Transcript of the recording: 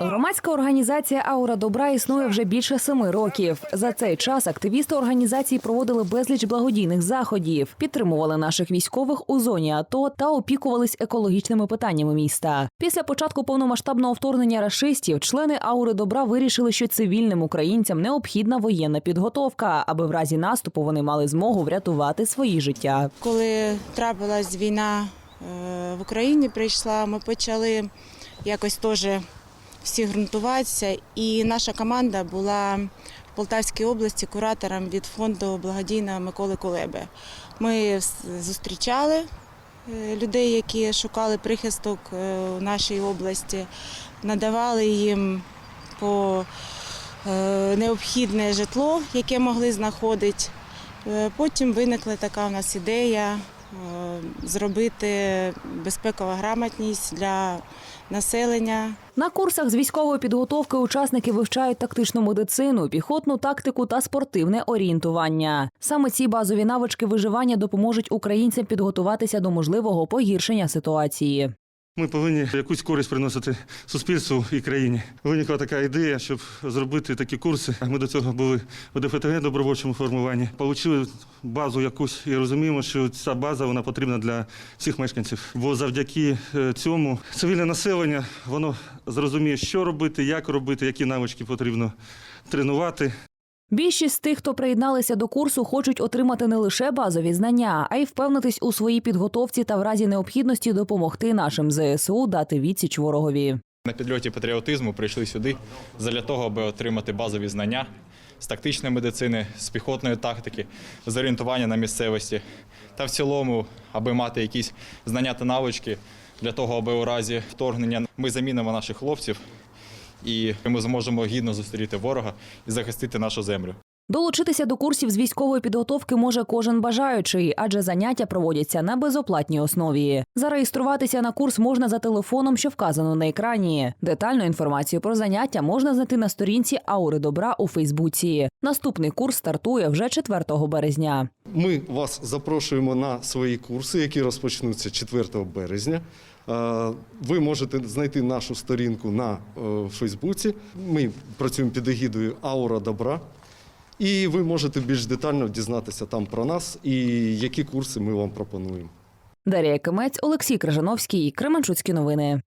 Громадська організація Аура добра існує вже більше семи років. За цей час активісти організації проводили безліч благодійних заходів, підтримували наших військових у зоні АТО та опікувались екологічними питаннями міста. Після початку повномасштабного вторгнення рашистів члени Аури добра вирішили, що цивільним українцям необхідна воєнна підготовка, аби в разі наступу вони мали змогу врятувати свої життя. Коли трапилась війна е, в Україні, прийшла, ми почали якось теж всі ґрунтуватися. І наша команда була в Полтавській області куратором від фонду благодійного Миколи Кулеби. Ми зустрічали е, людей, які шукали прихисток е, у нашій області, надавали їм по е, необхідне житло, яке могли знаходити. Потім виникла така у нас ідея зробити безпекова грамотність для населення. На курсах з військової підготовки учасники вивчають тактичну медицину, піхотну тактику та спортивне орієнтування. Саме ці базові навички виживання допоможуть українцям підготуватися до можливого погіршення ситуації. Ми повинні якусь користь приносити суспільству і країні. Виникла така ідея, щоб зробити такі курси. Ми до цього були у ДФТГ добровольчому формуванні. Получили базу якусь і розуміємо, що ця база вона потрібна для всіх мешканців. Бо завдяки е, цьому цивільне населення воно зрозуміє, що робити, як робити, які навички потрібно тренувати. Більшість з тих, хто приєдналися до курсу, хочуть отримати не лише базові знання, а й впевнитись у своїй підготовці та в разі необхідності допомогти нашим ЗСУ дати відсіч ворогові. На підльоті патріотизму прийшли сюди для того, аби отримати базові знання з тактичної медицини, з піхотної тактики, з орієнтування на місцевості та в цілому, аби мати якісь знання та навички для того, аби у разі вторгнення ми замінимо наших хлопців і ми зможемо гідно зустріти ворога і захистити нашу землю. Долучитися до курсів з військової підготовки може кожен бажаючий, адже заняття проводяться на безоплатній основі. Зареєструватися на курс можна за телефоном, що вказано на екрані. Детальну інформацію про заняття можна знайти на сторінці Аури Добра у Фейсбуці. Наступний курс стартує вже 4 березня. Ми вас запрошуємо на свої курси, які розпочнуться 4 березня. Е, Ви можете знайти нашу сторінку на е, Фейсбуці. Ми працюємо під егідою Аура Добра. І ви можете більш детально дізнатися там про нас і які курси ми вам пропонуємо. Дарія Кимець, Олексій Крижановський, Кременчуцькі новини.